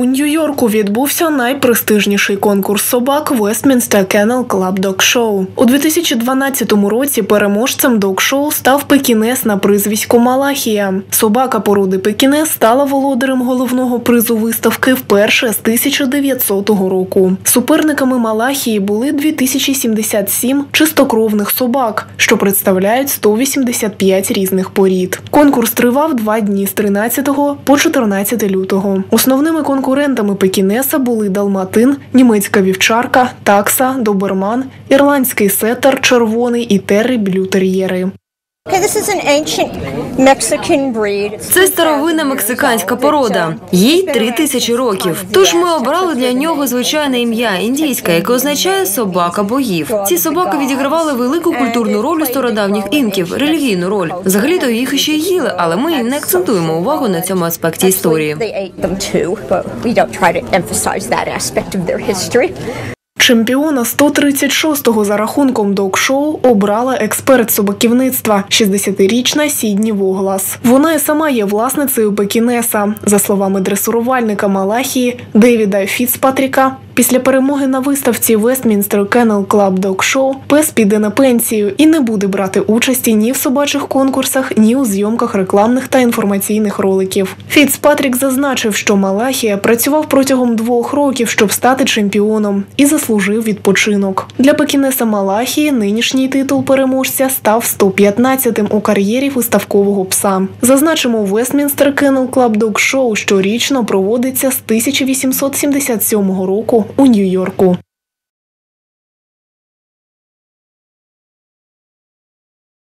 У Нью-Йорку відбувся найпрестижніший конкурс собак Westminster Kennel Club Dog Show. У 2012 році переможцем дог-шоу став пекінес на прізвисько Малахія. Собака породи пекінес стала володарем головного призу виставки вперше з 1900 року. Суперниками Малахії були 2077 чистокровних собак, що представляють 185 різних порід. Конкурс тривав два дні з 13 по 14 лютого. Основними конкурентами пекінеса були далматин, німецька вівчарка, такса, доберман, ірландський сетер, червоний і терри блютер'єри. Це старовинна мексиканська порода. Їй три тисячі років. Тож ми обрали для нього звичайне ім'я індійське, яке означає собака богів. Ці собаки відігравали велику культурну роль у стародавніх інків, релігійну роль. Взагалі-то їх іще їли, але ми не акцентуємо увагу на цьому аспекті історії. Чемпіона 136-го за рахунком док-шоу обрала експерт собаківництва 60-річна Сідні Воглас. Вона і сама є власницею пекінеса. За словами дресурувальника Малахії Девіда Фіцпатріка, після перемоги на виставці Westminster Kennel Club Dog Show пес піде на пенсію і не буде брати участі ні в собачих конкурсах, ні у зйомках рекламних та інформаційних роликів. Фіцпатрік зазначив, що Малахія працював протягом двох років, щоб стати чемпіоном, і заслужив відпочинок. Для пекінеса Малахії нинішній титул переможця став 115-тим у кар'єрі виставкового пса. Зазначимо, Westminster Kennel Club Dog Show щорічно проводиться з 1877 року у Нью-Йорку.